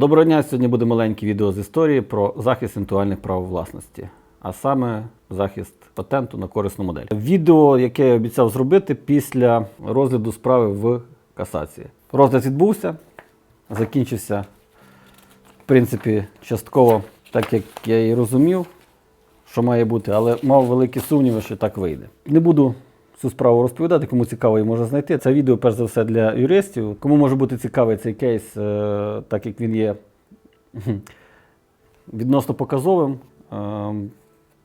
Доброго дня! Сьогодні буде маленьке відео з історії про захист інтелектуальних прав власності, а саме захист патенту на корисну модель. Відео, яке я обіцяв зробити після розгляду справи в касації. Розгляд відбувся, закінчився, в принципі, частково так, як я і розумів, що має бути, але мав великі сумніви, що так вийде. Не буду цю справу розповідати, кому цікаво її може знайти. Це відео, перш за все, для юристів. Кому може бути цікавий цей кейс, е, так як він є відносно показовим. Е,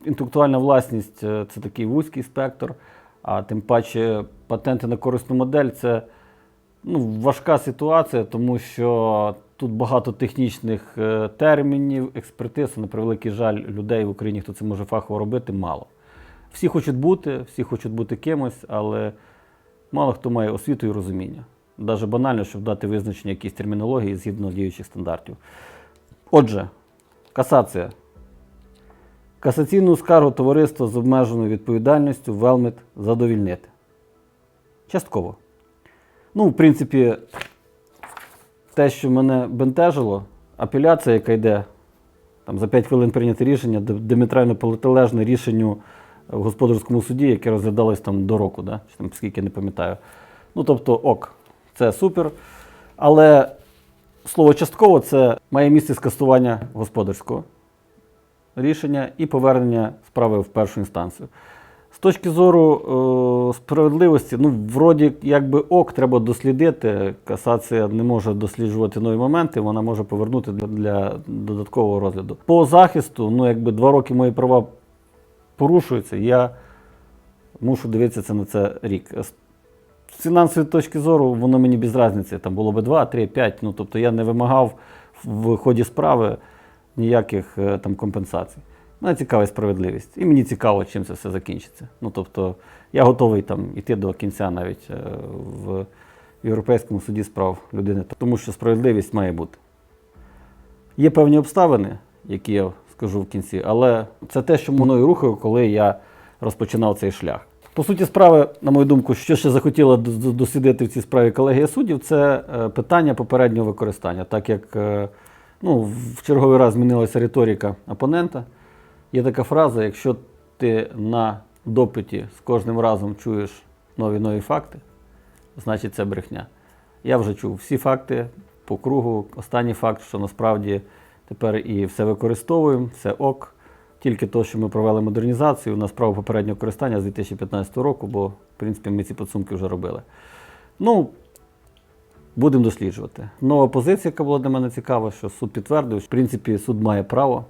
Інтелектуальна власність е, це такий вузький спектр, а тим паче патенти на корисну модель це ну, важка ситуація, тому що тут багато технічних термінів, експертиз, на превеликий жаль, людей в Україні, хто це може фахово робити, мало. Всі хочуть бути, всі хочуть бути кимось, але мало хто має освіту і розуміння. Навіть банально, щоб дати визначення якійсь термінології згідно діючих стандартів. Отже, касація. Касаційну скаргу товариства з обмеженою відповідальністю Велмет задовільнити. Частково. Ну, в принципі, те, що мене бентежило, апеляція, яка йде там, за 5 хвилин прийняти рішення, ди- діаметрально протилежне рішенню в господарському суді, яке розглядалось там до року, да? чи там скільки не пам'ятаю. Ну, тобто, ок, це супер. Але слово частково це має місце скасування господарського рішення і повернення справи в першу інстанцію. З точки зору е, справедливості, ну, вроді, якби ок, треба дослідити. Касація не може досліджувати нові моменти, вона може повернути для, для додаткового розгляду. По захисту, ну, якби два роки мої права порушуються, я мушу дивитися на це рік. З фінансової точки зору, воно мені без різниці. Там було би 2, 3, 5. Ну, тобто я не вимагав в ході справи ніяких е, там компенсацій. Мене цікавить справедливість. І мені цікаво, чим це все закінчиться. Ну, тобто, я готовий там іти до кінця навіть е, в Європейському суді з прав людини, тому що справедливість має бути. Є певні обставини, які я скажу в кінці, але це те, що мною рухає, коли я розпочинав цей шлях. По суті справи, на мою думку, що ще захотіла дослідити в цій справі колегія суддів, це е, питання попереднього використання, так як е, ну, в черговий раз змінилася риторика опонента. Є така фраза: якщо ти на допиті з кожним разом чуєш нові нові факти, значить це брехня. Я вже чув всі факти по кругу. Останній факт, що насправді тепер і все використовуємо, все ок. Тільки то, що ми провели модернізацію, у нас право попереднього користання з 2015 року, бо, в принципі, ми ці підсумки вже робили. Ну, будемо досліджувати. Нова позиція, яка була для мене цікава, що суд підтвердив, що, в принципі, суд має право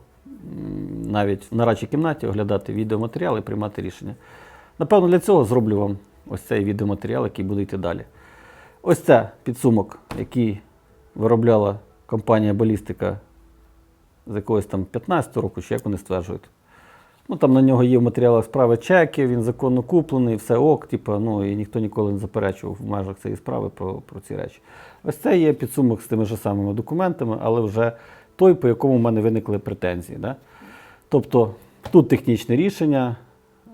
навіть в нарадчій кімнаті оглядати відеоматеріали і приймати рішення. Напевно, для цього зроблю вам ось цей відеоматеріал, який буде йти далі. Ось це підсумок, який виробляла компанія Балістика з якогось там 15 року, чи як вони стверджують. Ну, там на нього є в матеріалах справи чеки, він законно куплений, все ок, типу, ну, і ніхто ніколи не заперечував в межах цієї справи про, про ці речі. Ось це є підсумок з тими ж самими документами, але вже той, по якому в мене виникли претензії. Да? Тобто тут технічне рішення,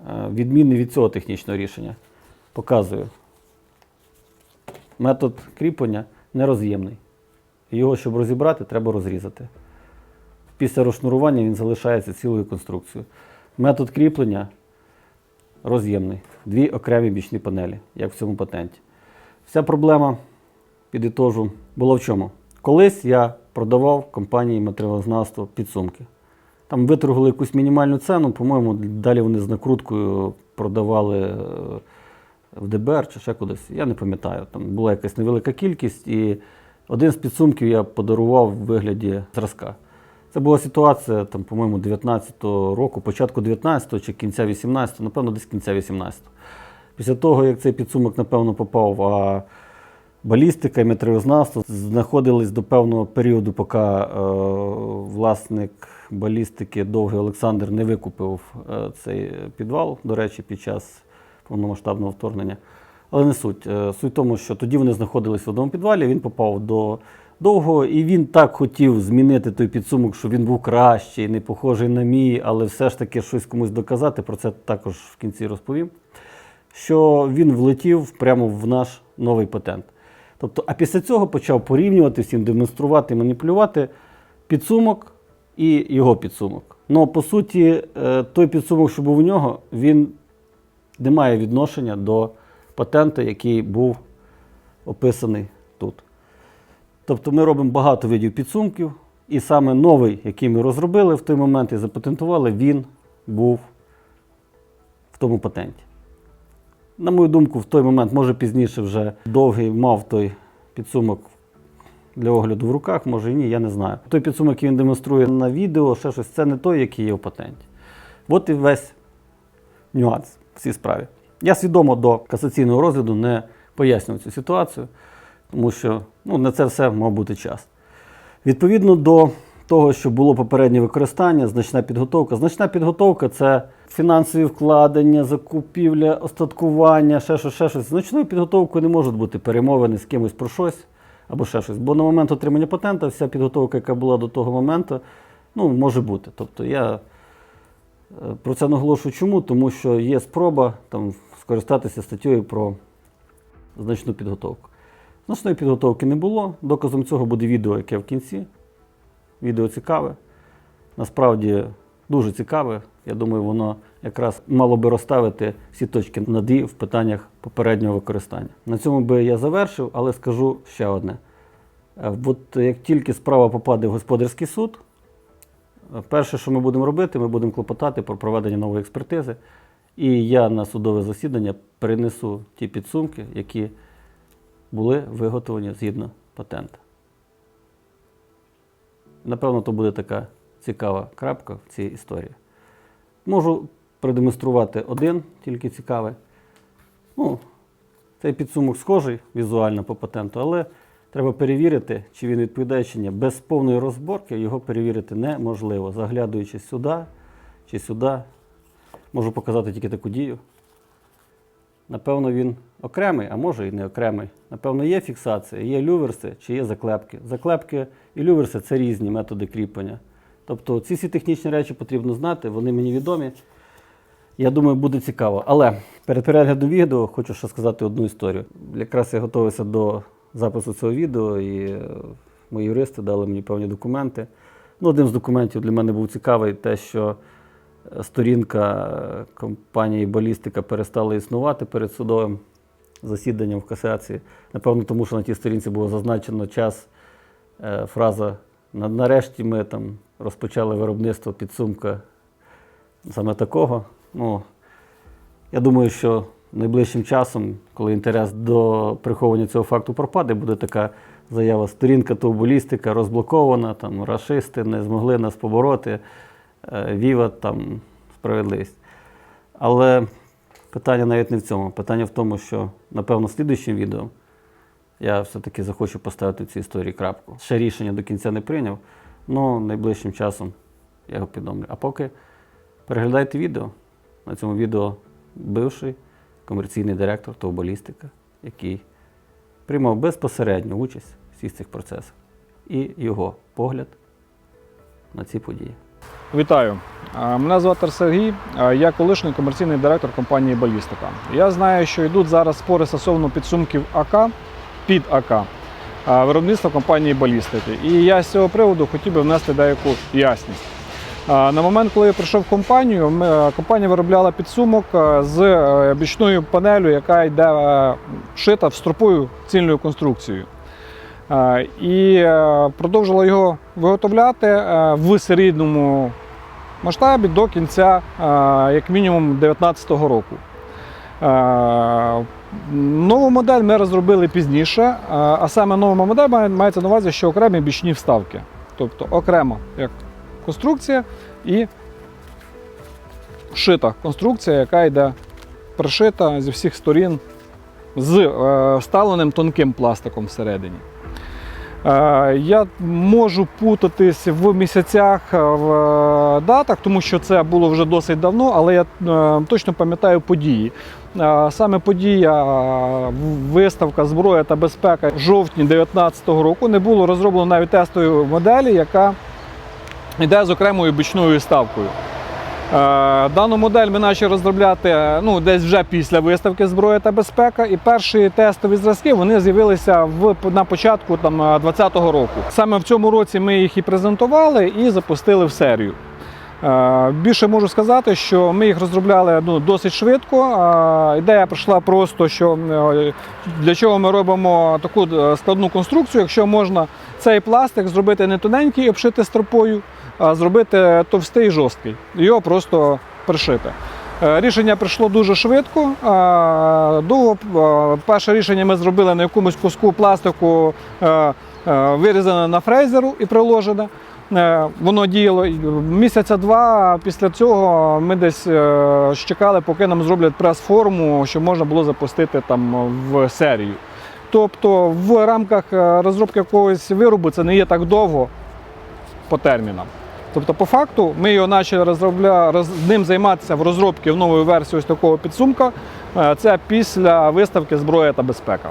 е, відмінне від цього технічного рішення. Показую. Метод кріплення нероз'ємний. Його, щоб розібрати, треба розрізати. Після розшнурування він залишається цілою конструкцією. Метод кріплення роз'ємний. Дві окремі бічні панелі, як в цьому патенті. Вся проблема, підітожу, була в чому? Колись я продавав компанії матеріалознавства підсумки. Там виторгували якусь мінімальну ціну, по-моєму, далі вони з накруткою продавали е, в ДБР чи ще кудись. Я не пам'ятаю. Там була якась невелика кількість, і один з підсумків я подарував в вигляді зразка. Це була ситуація, там, по-моєму, 19-го року, початку 19-го чи кінця 18-го, напевно, десь кінця 18-го. Після того, як цей підсумок, напевно, попав, а балістика і метеорознавство знаходились до певного періоду, поки е, власник балістики Довгий Олександр не викупив е, цей підвал, до речі, під час повномасштабного вторгнення. Але не суть. Е, Суть в тому, що тоді вони знаходились в одному підвалі, він попав до довгого, і він так хотів змінити той підсумок, що він був кращий, не похожий на мій, але все ж таки щось комусь доказати. Про це також в кінці розповім. Що він влетів прямо в наш новий патент. Тобто, а після цього почав порівнювати всім, демонструвати, маніпулювати підсумок і його підсумок. Ну, по суті, е, той підсумок, що був у нього, він не має відношення до патента, який був описаний тут. Тобто ми робимо багато видів підсумків, і саме новий, який ми розробили в той момент і запатентували, він був в тому патенті. На мою думку, в той момент, може пізніше вже довгий мав той підсумок для огляду в руках, може і ні, я не знаю. Той підсумок, який він демонструє на відео, ще щось, це не той, який є в патенті. От і весь нюанс в цій справі. Я свідомо до касаційного розгляду не пояснював цю ситуацію, тому що ну, на це все мав бути час. Відповідно до того, що було попереднє використання, значна підготовка. Значна підготовка це фінансові вкладення, закупівля, остаткування, ще щось, ще щось. Значною підготовкою не можуть бути перемовини з кимось про щось або ще щось. Бо на момент отримання патента вся підготовка, яка була до того моменту, ну, може бути. Тобто я е, про це наголошую чому? Тому що є спроба там, скористатися статтєю про значну підготовку. Значної підготовки не було. Доказом цього буде відео, яке в кінці. Відео цікаве. Насправді дуже цікаве. Я думаю, воно якраз мало би розставити всі точки над «і» в питаннях попереднього використання. На цьому би я завершив, але скажу ще одне. Е, От як тільки справа попаде в господарський суд, е, перше, що ми будемо робити, ми будемо клопотати про проведення нової експертизи. І я на судове засідання перенесу ті підсумки, які були виготовлені згідно патента. Напевно, то буде така цікава крапка в цій історії. Можу продемонструвати один, тільки цікавий. Ну, цей підсумок схожий візуально по патенту, але треба перевірити, чи він відповідає чи ні. Без повної розборки його перевірити неможливо. Заглядаючи сюди чи сюди, можу показати тільки таку дію. Напевно, він окремий, а може і не окремий. Напевно, є фіксація, є люверси чи є заклепки. Заклепки і люверси це різні методи кріплення. Тобто ці всі технічні речі потрібно знати, вони мені відомі. Я думаю, буде цікаво. Але перед переглядом відео хочу ще сказати одну історію. Якраз я готувався до запису цього відео, і е, мої юристи дали мені певні документи. Ну, одним з документів для мене був цікавий те, що сторінка е, компанії Балістика перестала існувати перед судовим засіданням в касації. Напевно, тому що на тій сторінці було зазначено час, е, фраза нарешті ми там розпочали виробництво підсумка саме такого. Ну, я думаю, що найближчим часом, коли інтерес до приховування цього факту пропаде, буде така заява сторінка товболістика розблокована, там рашисти не змогли нас побороти, віва там справедливість. Але питання навіть не в цьому. Питання в тому, що, напевно, слідуючим відео я все-таки захочу поставити в цій історії крапку. Ще рішення до кінця не прийняв, але найближчим часом я його повідомлю. А поки переглядайте відео. На цьому відео бивший комерційний директор Товболістика, який приймав безпосередню участь у всіх цих процесах. І його погляд на ці події. Вітаю. Мене звати Сергій, я колишній комерційний директор компанії Балістика. Я знаю, що йдуть зараз спори стосовно підсумків АК під АК виробництва компанії Балістики. І я з цього приводу хотів би внести деяку ясність. На момент, коли я прийшов в компанію, компанія виробляла підсумок з е, бічною панелю, яка йде е, вшита в стропою цільною конструкцією. І е, продовжила його виготовляти в серійному масштабі до кінця, е, як мінімум, 2019 року. Е, Нову модель ми розробили пізніше, е, а саме нова модель мається на увазі, що окремі бічні вставки. Тобто окремо як конструкція і шита конструкція, яка йде пришита зі всіх сторін з вставленим тонким пластиком всередині. Е, Я можу путатись в місяцях, е, в е, датах, тому що це було вже досить давно, але я точно пам'ятаю події. Саме подія виставка зброя та безпека в жовтні 2019 року не було розроблено навіть тестової моделі, яка йде з окремою бічною ставкою. Е, Дану модель ми почали розробляти е, ну, десь вже після виставки зброя та безпека. І перші тестові зразки вони з'явилися в, на початку там, 2020 року. Саме в цьому році ми їх і презентували і запустили в серію. Е, Більше можу сказати, що ми їх розробляли ну, досить швидко. Е, Ідея прийшла просто, що е, для чого ми робимо таку е, складну конструкцію, якщо можна цей пластик зробити не тоненький, обшити стропою, зробити товстий і жорсткий. Його просто пришити. Е, Рішення прийшло дуже швидко. Довго перше рішення ми зробили на якомусь куску пластику, е, е, вирізане на фрезеру і приложене. Воно діяло місяця два. Після цього ми десь чекали, поки нам зроблять прес-форму, щоб можна було запустити там в серію. Тобто в рамках розробки якогось виробу це не є так довго по термінам. Тобто, по факту, ми його почали розробля... роз... ним займатися в розробці в нової версії ось такого підсумка. Е, Це після виставки зброя та безпека.